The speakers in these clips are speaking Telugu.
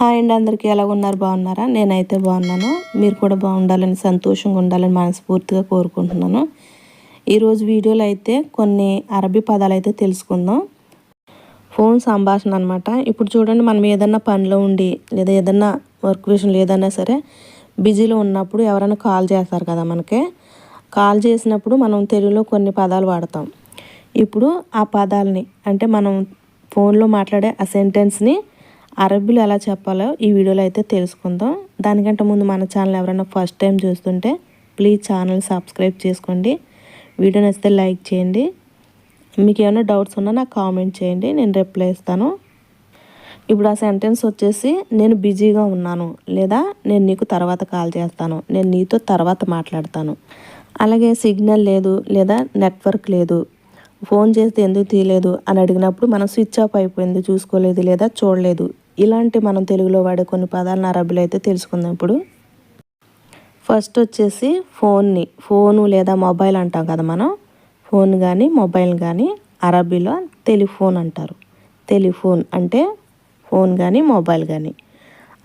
హాయ్ అండి అందరికీ ఎలా ఉన్నారు బాగున్నారా? నేనైతే బాగున్నాను. మీరు కూడా బాగుండాలని సంతోషంగా ఉండాలని మనస్ఫూర్తిగా కోరుకుంటున్నాను. ఈరోజు వీడియోలో అయితే కొన్ని అరబీ పదాలు అయితే తెలుసుకుందాం. ఫోన్ సంభాషణ అనమాట ఇప్పుడు చూడండి మనం ఏదన్నా పనిలో ఉండి లేదా ఏదన్నా వర్క్ విషయం లేదన్నా సరే బిజీలో ఉన్నప్పుడు ఎవరైనా కాల్ చేస్తారు కదా మనకి. కాల్ చేసినప్పుడు మనం తెలుగులో కొన్ని పదాలు వాడతాం. ఇప్పుడు ఆ పదాలని అంటే మనం ఫోన్లో మాట్లాడే ఆ సెంటెన్స్ని అరబీలో ఎలా చెప్పాలో ఈ వీడియోలో అయితే తెలుసుకుందాం. దానికంటే ముందు మన ఛానల్ ఎవరైనా ఫస్ట్ టైం చూస్తుంటే ప్లీజ్ ఛానల్ సబ్స్క్రైబ్ చేసుకోండి. వీడియో నచ్చితే లైక్ చేయండి. మీకు ఏమైనా డౌట్స్ ఉన్నా నాకు కామెంట్ చేయండి. నేను రిప్లై ఇస్తాను. ఇప్పుడు ఆ సెంటెన్స్ వచ్చేసి నేను బిజీగా ఉన్నాను లేదా నేను నీకు తర్వాత కాల్ చేస్తాను. నేను నీతో తర్వాత మాట్లాడతాను. అలాగే సిగ్నల్ లేదు లేదా నెట్వర్క్ లేదు. ఫోన్ చేస్తే ఎందుకు తీయలేదు అని అడిగినప్పుడు మనం స్విచ్ ఆఫ్ అయిపోయింది చూసుకోలేదు లేదా చూడలేదు. ఇలాంటి మనం తెలుగులో వాడే కొన్ని పదాలను అరబీలో అయితే తెలుసుకుందాం ఇప్పుడు. ఫస్ట్ వచ్చేసి ఫోన్ని ఫోను లేదా మొబైల్ అంటాం కదా మనం. ఫోన్ కానీ మొబైల్ కానీ అరబీలో టెలిఫోన్ అంటారు. టెలిఫోన్ అంటే ఫోన్ కానీ మొబైల్ కానీ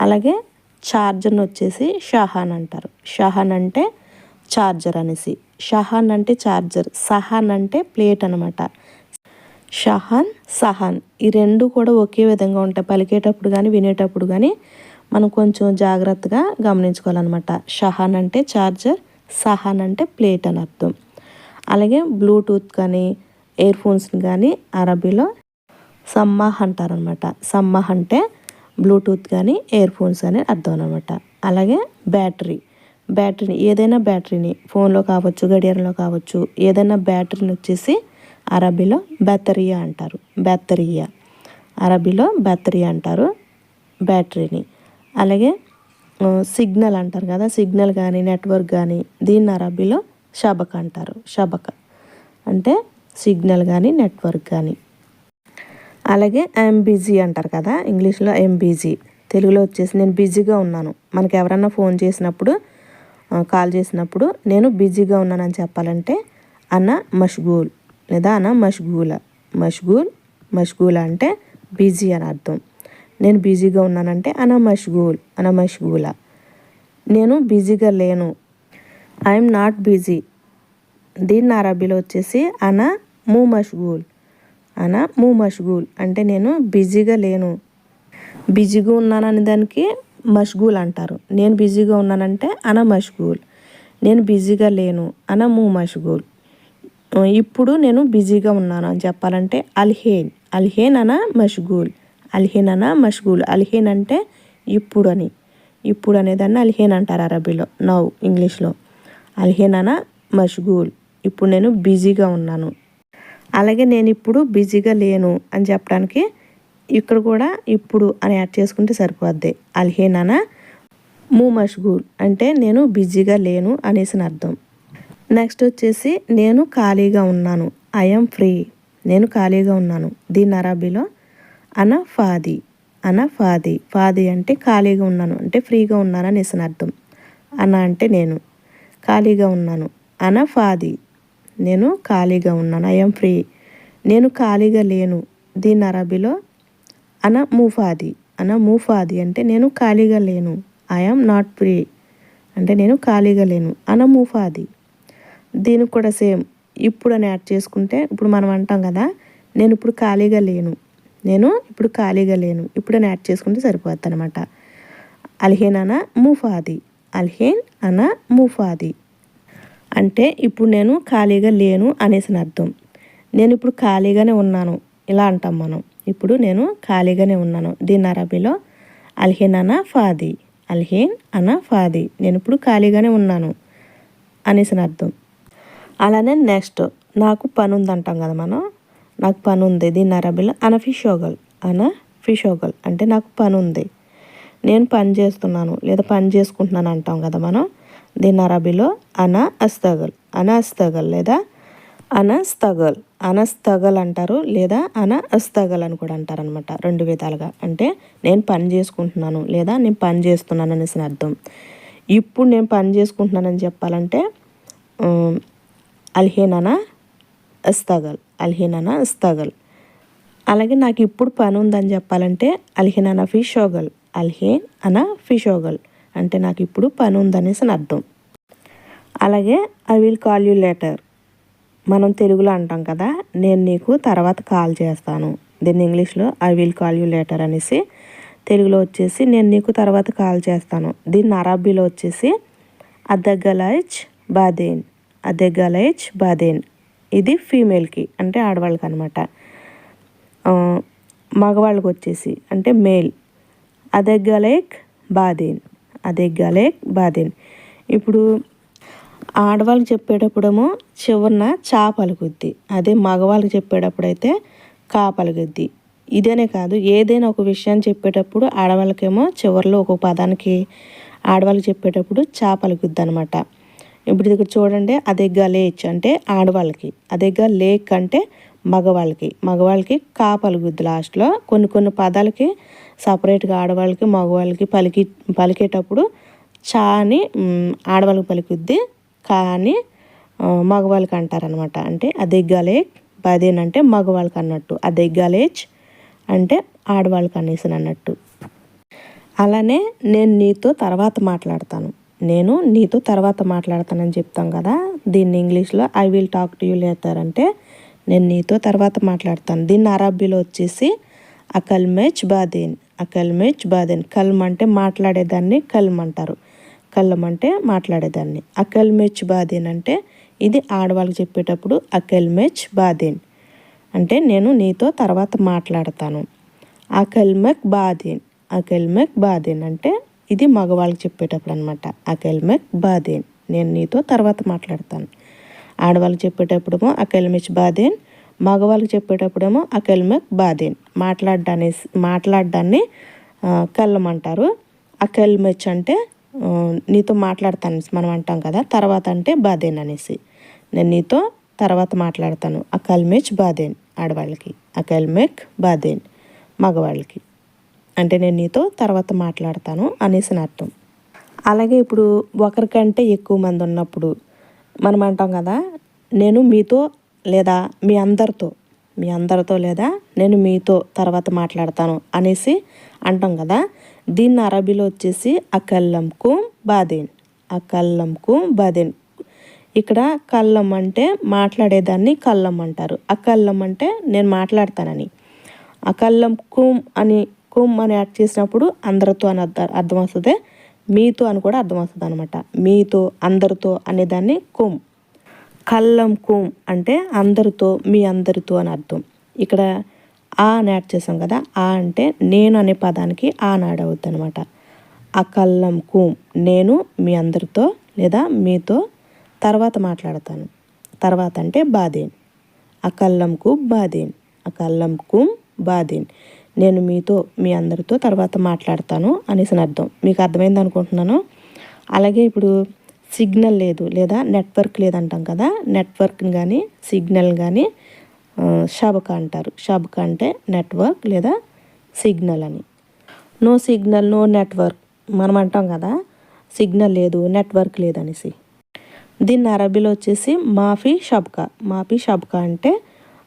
అలాగే ఛార్జర్ని వచ్చేసి షహాన్ అంటారు. షహాన్ అంటే ఛార్జర్ అనేసి. షహాన్ అంటే ఛార్జర్ సహాన్ అంటే ప్లేట్ అనమాట షహాన్ సహాన్. ఈ రెండు కూడా ఒకే విధంగా ఉంటాయి. పలికేటప్పుడు కానీ వినేటప్పుడు కానీ మనం కొంచెం జాగ్రత్తగా గమనించుకోవాలన్నమాట. షహాన్ అంటే ఛార్జర్ సహాన్ అంటే ప్లేట్ అని అర్థం. అలాగే బ్లూటూత్ కానీ ఇయర్ ఫోన్స్ని కానీ అరబీలో సమ్మాహ్ అంటారనమాట సమ్మాహ్ అంటే బ్లూటూత్ కానీ ఇయర్ ఫోన్స్ అని అర్థం అనమాట అలాగే బ్యాటరీ. బ్యాటరీని ఏదైనా బ్యాటరీని ఫోన్లో కావచ్చు గడియారంలో కావచ్చు ఏదైనా బ్యాటరీని వచ్చేసి అరబీలో బెత్తరియా అంటారు. బెత్తరియా అరబీలో బెత్తరియా అంటారు. బ్యాటరీని అలాగే సిగ్నల్ అంటారు కదా సిగ్నల్ కానీ నెట్వర్క్ కానీ దీన్ని అరబీలో షబక అంటారు. షబక అంటే సిగ్నల్ కానీ నెట్వర్క్ కానీ అలాగే ఐఎమ్ బిజీ అంటారు కదా ఇంగ్లీష్లో ఐఎమ్ బిజీ తెలుగులో వచ్చేసి నేను బిజీగా ఉన్నాను. మనకి ఎవరన్నా ఫోన్ చేసినప్పుడు కాల్ చేసినప్పుడు నేను బిజీగా ఉన్నానని చెప్పాలంటే అన్న మష్గూల్. లేదా అన మష్గూల. మష్గూల్ మష్గూల అంటే బిజీ అని అర్థం. నేను బిజీగా ఉన్నానంటే అన మష్గూల్ అన మష్గూల నేను బిజీగా లేను. I'm not busy. దీన్ని అరబీలో వచ్చేసి అన మూ మష్గూల్ అన మూ మష్గూల్ అంటే నేను బిజీగా లేను. బిజీగా ఉన్నానని దానికి మష్గూల్ అంటారు. నేను బిజీగా ఉన్నానంటే అన మష్గూల్ నేను బిజీగా లేను. అన మూ మష్గూల్ ఇప్పుడు నేను బిజీగా ఉన్నాను? అని చెప్పాలంటే అల్హేన్. అల్హేన్ అన మష్గూల్. అల్హేన్ అన మష్గూల్. అల్హేన్ అంటే ఇప్పుడు అని ఇప్పుడు అనేదాన్ని అల్హేన్ అంటారు అరబీలో. నౌ ఇంగ్లీష్లో. అల్హేన్ అన మష్గూల్. ఇప్పుడు నేను బిజీగా ఉన్నాను. అలాగే నేను ఇప్పుడు బిజీగా లేను అని చెప్పడానికి ఇక్కడ కూడా ఇప్పుడు అని యాడ్ చేసుకుంటే సరిపోద్ది. అల్హేన్ అన మూ మష్గూల్. అంటే నేను బిజీగా లేను అనేసి అర్థం. నెక్స్ట్ వచ్చేసి నేను ఖాళీగా ఉన్నాను. ఐఎమ్ ఫ్రీ నేను ఖాళీగా ఉన్నాను. దీని అరబీలో అన ఫాది అన ఫాది ఫాది అంటే ఖాళీగా ఉన్నాను. అంటే ఫ్రీగా ఉన్నానని అనేసి అర్థం. అన అంటే నేను. ఖాళీగా ఉన్నాను. అన ఫాది నేను ఖాళీగా ఉన్నాను. ఐఎమ్ ఫ్రీ నేను ఖాళీగా లేను. దీని అరబీలో అన మూఫాది అన మూఫాది అంటే నేను ఖాళీగా లేను. ఐఎమ్ నాట్ ఫ్రీ అంటే నేను ఖాళీగా లేను. అన మూఫాది దీనికి కూడా సేమ్. ఇప్పుడు అని యాడ్ చేసుకుంటే ఇప్పుడు మనం అంటాం కదా నేను ఇప్పుడు ఖాళీగా లేను. నేను ఇప్పుడు ఖాళీగా లేను. ఇప్పుడు అని యాడ్ చేసుకుంటే సరిపోద్ది అనమాట అల్హేన్ అనా ముఫాది. అల్హేన్ అనా ముఫాది. అంటే ఇప్పుడు నేను ఖాళీగా లేను అనేసిన అర్థం. నేను ఇప్పుడు ఖాళీగానే ఉన్నాను. ఇలా అంటాం మనం. ఇప్పుడు నేను ఖాళీగానే ఉన్నాను. దీని అరబీలో అల్హేన్ అనా ఫాది. అల్హేన్ అనా ఫాది. నేను ఇప్పుడు ఖాళీగానే ఉన్నాను అనేసిన అర్థం. అలానే నెక్స్ట్ నాకు పని ఉంది అంటాం కదా మనం. నాకు పని ఉంది దీన్నరబిలో అరబీలో అనఫిషోగల్ అన ఫిషోగల్ అంటే నాకు పని ఉంది నేను పని చేస్తున్నాను లేదా పని చేసుకుంటున్నాను అంటాం కదా మనం. దీన్ని అరబీలో అన అస్తగల్. అన అస్తగల్ లేదా అనస్తగల్ అనస్తగల్ అంటారు లేదా అన అస్తగల్ అని కూడా అంటారు అనమాట రెండు విధాలుగా. అంటే నేను పని చేసుకుంటున్నాను లేదా నేను పని చేస్తున్నాను అనేసి అర్థం. ఇప్పుడు నేను పని చేసుకుంటున్నానని చెప్పాలంటే అల్హేననా ఇస్తాగల్ అల్హేననా ఇస్తాగల్ అలాగే నాకు ఇప్పుడు పని ఉందని చెప్పాలంటే అల్హేననా ఫిషోగల్ అల్హేన్ అనా ఫిషోగల్ అంటే నాకు ఇప్పుడు పని ఉందనేసి అర్థం. అలాగే I will call you later. మనం తెలుగులో అంటాం కదా నేను నీకు తర్వాత కాల్ చేస్తాను. దీన్ని ఇంగ్లీష్లో I will call you later అనేసి తెలుగులో వచ్చేసి నేను నీకు తర్వాత కాల్ చేస్తాను. దీన్ని అరబ్బీలో వచ్చేసి అద్దగలైచ్ బాదేన్. అదే అద్దెగలైచ్ బాదేన్. ఇది ఫీమేల్కి అంటే ఆడవాళ్ళకి అనమాట మగవాళ్ళకి వచ్చేసి అంటే మేల్. అదే గలేక్ బాదేన్. అదే గలేక్ బాదేన్. ఇప్పుడు ఆడవాళ్ళకి చెప్పేటప్పుడేమో చివరిన చా పలుకుద్ది. అదే మగవాళ్ళకి చెప్పేటప్పుడైతే కా పలుకుద్ది. ఇదేనే కాదు ఏదైనా ఒక విషయాన్ని చెప్పేటప్పుడు ఆడవాళ్ళకేమో చివరిలో ఒక పదానికి ఆడవాళ్ళకి చెప్పేటప్పుడు చా పలుకుద్ది అనమాట ఇప్పుడు ఇక్కడ చూడండి అదెగ్గా లేచ్ అంటే ఆడవాళ్ళకి అదెగ్గా లేక్ అంటే మగవాళ్ళకి. మగవాళ్ళకి కా పలుకుద్ది లాస్ట్లో కొన్ని కొన్ని పదాలకి సపరేట్గా ఆడవాళ్ళకి మగవాళ్ళకి పలికి పలికేటప్పుడు చా అని ఆడవాళ్ళకి పలుకుద్ది. కా అని మగవాళ్ళకి అంటారనమాట అంటే అదెగ్గాలేక్ లేక్ అంటే మగవాళ్ళకి అన్నట్టు. అదెగ్గాలేచ్ అంటే ఆడవాళ్ళకి అనేసి అన్నట్టు అలానే నేను నీతో తర్వాత మాట్లాడతాను. నేను నీతో తర్వాత మాట్లాడతానని చెప్తాం కదా. దీన్ని ఇంగ్లీష్లో I will talk to you later అంటే నేను నీతో తర్వాత మాట్లాడతాను. దీన్ని అరబ్బీలో వచ్చేసి అకల్ మేచ్ బాదేన్ అకల్ మేచ్ బాదేన్. కల్మ్ అంటే మాట్లాడేదాన్ని కల్మ్ అంటారు. కల్లం అంటే మాట్లాడేదాన్ని. అకల్ మెచ్ బాదేన్ అంటే ఇది ఆడవాళ్ళకి చెప్పేటప్పుడు అకల్ మెచ్ బాదేన్ అంటే నేను నీతో తర్వాత మాట్లాడతాను. అకల్మెక్ బాదేన్ అకల్మెక్ బాదేన్ అంటే ఇది మగవాళ్ళకి చెప్పేటప్పుడు అనమాట అకెల్మెక్ బాదేన్. నేను నీతో తర్వాత మాట్లాడతాను. ఆడవాళ్ళకి చెప్పేటప్పుడేమో అకెల్మిచ్ బాదేన్. మగవాళ్ళకి చెప్పేటప్పుడేమో అకెల్మెక్ బాదేన్. మాట్లాడడాన్ని మాట్లాడడాన్ని కళ్ళమంటారు. అకెల్మెచ్ అంటే నీతో మాట్లాడతాను మనం అంటాం కదా తర్వాత అంటే బాదేన్ అనేసి. నేను నీతో తర్వాత మాట్లాడతాను. అకల్మెచ్ బాదేన్ ఆడవాళ్ళకి. అకల్మెక్ బాదేన్ మగవాళ్ళకి. అంటే నేను నీతో తర్వాత మాట్లాడతాను అనేసి అర్థం. అలాగే ఇప్పుడు ఒకరికంటే ఎక్కువ మంది ఉన్నప్పుడు మనం అంటాం కదా నేను మీతో లేదా మీ అందరితో మీ అందరితో లేదా నేను మీతో తర్వాత మాట్లాడతాను అనేసి అంటాం కదా దీన్ని అరబీలో వచ్చేసి అకల్లంకు బాదేన్ అకల్లంకు బాదేన్. ఇక్కడ కళ్ళం అంటే మాట్లాడేదాన్ని కళ్ళం అంటారు. అకల్లం అంటే నేను మాట్లాడతానని. అకల్లం కుమ్ అని కుమ్ అని యాడ్ చేసినప్పుడు అందరితో అని అర్థం అర్థమవుతుంది. మీతో అని కూడా అర్థం అనమాట మీతో అందరితో అనేదాన్ని కుమ్. కల్లం కుమ్ అంటే అందరితో మీ అందరితో అని అర్థం. ఇక్కడ ఆ అని యాడ్ చేసాం కదా ఆ అంటే నేను అనే పదానికి ఆ నాడ్ అవుద్ది అనమాట అకల్లం కుమ్ నేను మీ అందరితో లేదా మీతో తర్వాత మాట్లాడతాను. తర్వాత అంటే బాదేన్ అకల్లంకు బాదేన్ అకల్లంకు బాదేన్ నేను మీతో మీ అందరితో తర్వాత మాట్లాడతాను అనేసి అర్థం. మీకు అర్థమైంది అనుకుంటున్నాను. అలాగే ఇప్పుడు సిగ్నల్ లేదు లేదా నెట్వర్క్ లేదంటాం కదా నెట్వర్క్ని కానీ సిగ్నల్ కానీ షబక అంటారు. షబక అంటే నెట్వర్క్ లేదా సిగ్నల్ అని. No signal no network. మనం అంటాం కదా సిగ్నల్ లేదు నెట్వర్క్ లేదనేసి దీన్ని అరబీలో వచ్చేసి మాఫీ షబ్కా. మాఫీ షబ్కా అంటే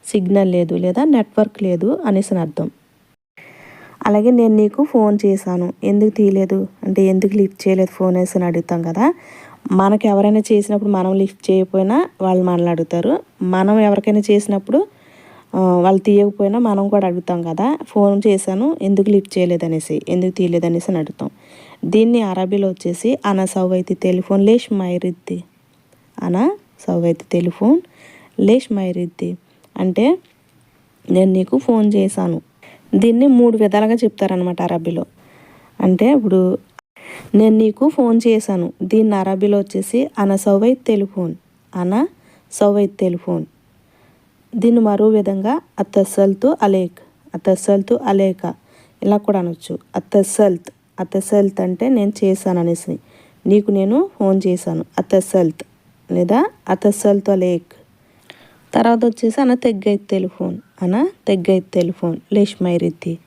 సిగ్నల్ లేదు లేదా నెట్వర్క్ లేదు అనేసి అర్థం. అలాగే నేను నీకు ఫోన్ చేశాను. ఎందుకు తీయలేదు? అంటే ఎందుకు లిఫ్ట్ చేయలేదు ఫోన్ వేసి అని అడుగుతాం కదా. మనకు ఎవరైనా చేసినప్పుడు మనం లిఫ్ట్ చేయకపోయినా వాళ్ళు మనల్ని అడుగుతారు. మనం ఎవరికైనా చేసినప్పుడు వాళ్ళు తీయకపోయినా మనం కూడా అడుగుతాం కదా. ఫోన్ చేశాను ఎందుకు లిఫ్ట్ చేయలేదు అనేసి ఎందుకు తీయలేదు అనేసి అని అడుగుతాం. దీన్ని అరబీలో వచ్చేసి అనసవ్ సవైతి టెలిఫోన్ లేష్ మైరిద్ది. అనా సవైతి టెలిఫోన్ లేష్ మైరిద్ది. అంటే నేను నీకు ఫోన్ చేశాను. దీన్ని మూడు విధాలుగా చెప్తారనమాట అరబీలో అంటే ఇప్పుడు నేను నీకు ఫోన్ చేశాను. దీన్ని అరబీలో వచ్చేసి అన సౌవై టెలిఫోన్ అన సౌవై టెలిఫోన్ దీన్ని మరో విధంగా అతసల్తు అలేక్. అతసల్తు అలేక. ఇలా కూడా అనొచ్చు. అతసల్త్ అతసల్త్ అంటే నేను చేశాను అనేసి. నీకు నేను ఫోన్ చేశాను. అతసల్త్ లేదా అతసల్తు అలేక్. తర్వాత వచ్చేసి అన్న తెగ్గై టెలిఫోన్ అన్న తెగ్గై టెలిఫోన్ రేష్మైరిద్ది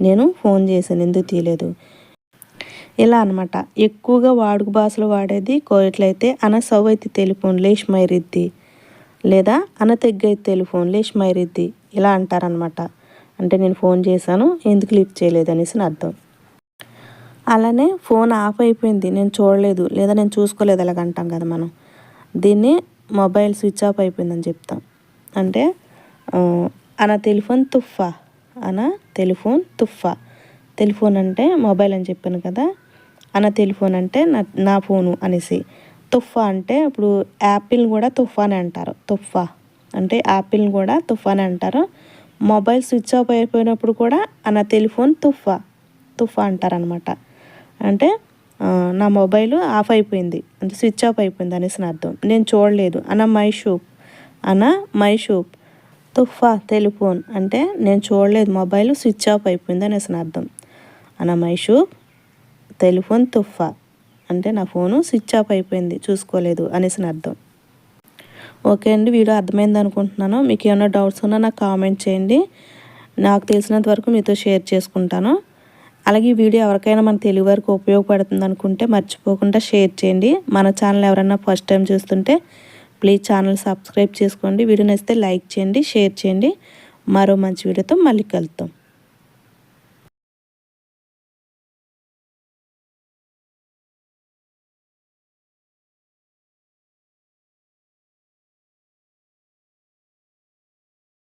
నేను ఫోన్ చేశాను. ఎందుకు తీయలేదు? ఇలా అనమాట ఎక్కువగా వాడుక భాషలో వాడేది కోయట్లయితే అన సవైతి టెలిఫోన్ లేష్మైరిద్ది లేదా అన తెగ్గై టెలిఫోన్ లేష్ మైరిద్ది ఇలా అంటారనమాట అంటే నేను ఫోన్ చేశాను. ఎందుకు లిఫ్ట్ చేయలేదు అనేసి అర్థం. అలానే ఫోన్ ఆఫ్ అయిపోయింది. నేను చూడలేదు. లేదా నేను చూసుకోలేదు. అలాగ అంటాం కదా మనం. దీన్ని మొబైల్ స్విచ్ ఆఫ్ అయిపోయిందని చెప్తాం. అంటే అన టెలిఫోన్ తుఫా అన టెలిఫోన్ తుఫా టెలిఫోన్ అంటే మొబైల్ అని చెప్పాను కదా. అన టెలిఫోన్ అంటే నా నా ఫోను అనేసి. తుఫా అంటే ఇప్పుడు యాపిల్ కూడా తుఫానే అంటారు. తుఫా అంటే యాపిల్ని కూడా తుఫానే అంటారు. మొబైల్ స్విచ్ ఆఫ్ అయిపోయినప్పుడు కూడా అన టెలిఫోన్ తుఫా తుఫా అంటారనమాట అంటే నా మొబైల్ ఆఫ్ అయిపోయింది. అంటే స్విచ్ ఆఫ్ అయిపోయింది అనేసి నా అర్థం. నేను చూడలేదు. అన మై షూప్ అనా మై షూప్. తుఫా టెలిఫోన్. అంటే నేను చూడలేదు మొబైల్ స్విచ్ ఆఫ్ అయిపోయింది అనేసి అర్థం. అనా మై షూప్ టెలిఫోన్ తుఫా అంటే నా ఫోను స్విచ్ ఆఫ్ అయిపోయింది చూసుకోలేదు అనేసి అర్థం. ఓకే అండి వీడియో అర్థమైంది అనుకుంటున్నాను. మీకు ఏమైనా డౌట్స్ ఉన్నా నాకు కామెంట్ చేయండి. నాకు తెలిసినంత వరకు మీతో షేర్ చేసుకుంటాను. అలాగే ఈ వీడియో ఎవరికైనా మన తెలుగు వరకు ఉపయోగపడుతుంది అనుకుంటే మర్చిపోకుండా షేర్ చేయండి. మన ఛానల్ ఎవరైనా ఫస్ట్ టైం చూస్తుంటే ప్లీజ్ ఛానల్ సబ్స్క్రైబ్ చేసుకోండి. వీడియో నచ్చితే లైక్ చేయండి షేర్ చేయండి. మరో మంచి వీడియోతో మళ్ళీ కలుద్దాం.